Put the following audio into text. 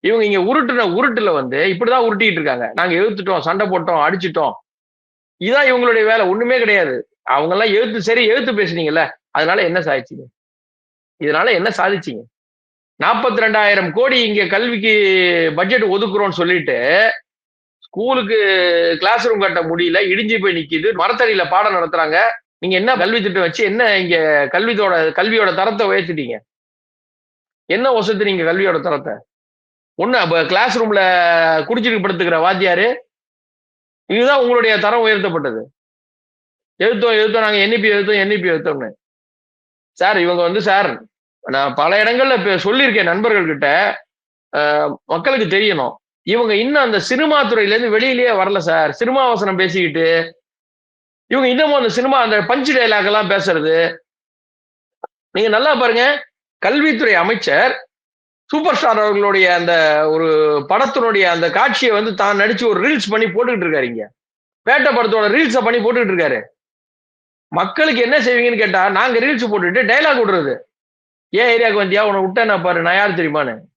இவங்க இங்க உருட்டுன உருட்டுல வந்து இப்படிதான் உருட்டிட்டு இருக்காங்க. நாங்க எழுத்துட்டோம் சண்டை போட்டோம் அடிச்சிட்டோம். இதான் இவங்களுடைய வேலை. ஒண்ணுமே கிடையாது. அவங்க எல்லாம் எழுத்து சரி எழுத்து பேசுனீங்கல்ல. அதனால என்ன சாதிச்சீங்க? இதனால என்ன சாதிச்சீங்க? நாற்பத்தி ரெண்டாயிரம் கோடி இங்க கல்விக்கு பட்ஜெட் ஒதுக்குறோம்னு சொல்லிட்டு ஸ்கூலுக்கு கிளாஸ் ரூம் கட்ட முடியல. இடிஞ்சு போய் நிக்குது. மரத்தடியில பாடம் நடத்துறாங்க. நீங்க என்ன கல்வி திட்டம் வச்சு என்ன இங்க கல்வியோட கல்வியோட தரத்தை உயர்த்திட்டீங்க? என்ன வசதி கல்வியோட தரத்தை? ஒண்ணு கிளாஸ் ரூம்ல குடிச்சிட்டு படுத்துக்கிற வாத்தியாரு இதுதான் உங்களுடைய தரம் உயர்த்தப்பட்டது. எழுத்தோம் எழுத்தோம் நாங்க என்இபி எழுத்தோம் என்இபி எழுத்தோம்னு. சார் இவங்க வந்து சார் நான் பல இடங்கள்ல சொல்லியிருக்கேன் நண்பர்கள் கிட்ட மக்களுக்கு தெரியணும். இவங்க இன்னும் அந்த சினிமா துறையில இருந்து வெளியிலேயே வரல சார் சினிமா வசனம் பேசிக்கிட்டு இவங்க இன்னமும் அந்த சினிமா அந்த பஞ்சு டைலாக் எல்லாம் பேசுறது. நீங்க நல்லா பாருங்க கல்வித்துறை அமைச்சர் சூப்பர் ஸ்டார் அவர்களுடைய அந்த ஒரு படத்தினுடைய அந்த காட்சியை வந்து தான் நடிச்சு ஒரு ரீல்ஸ் பண்ணி போட்டுக்கிட்டு இருக்காரு இங்க. பேட்டை படத்தோட ரீல்ஸை பண்ணி போட்டுக்கிட்டு இருக்காரு. மக்களுக்கு என்ன செய்வீங்கன்னு கேட்டா நாங்க ரீல்ஸ் போட்டுட்டு டைலாக் விடுறது. ஏன் ஏரியாவுக்கு வந்தியா? உன விட்டேன் பாரு நான் யார் தெரியுமான்னு?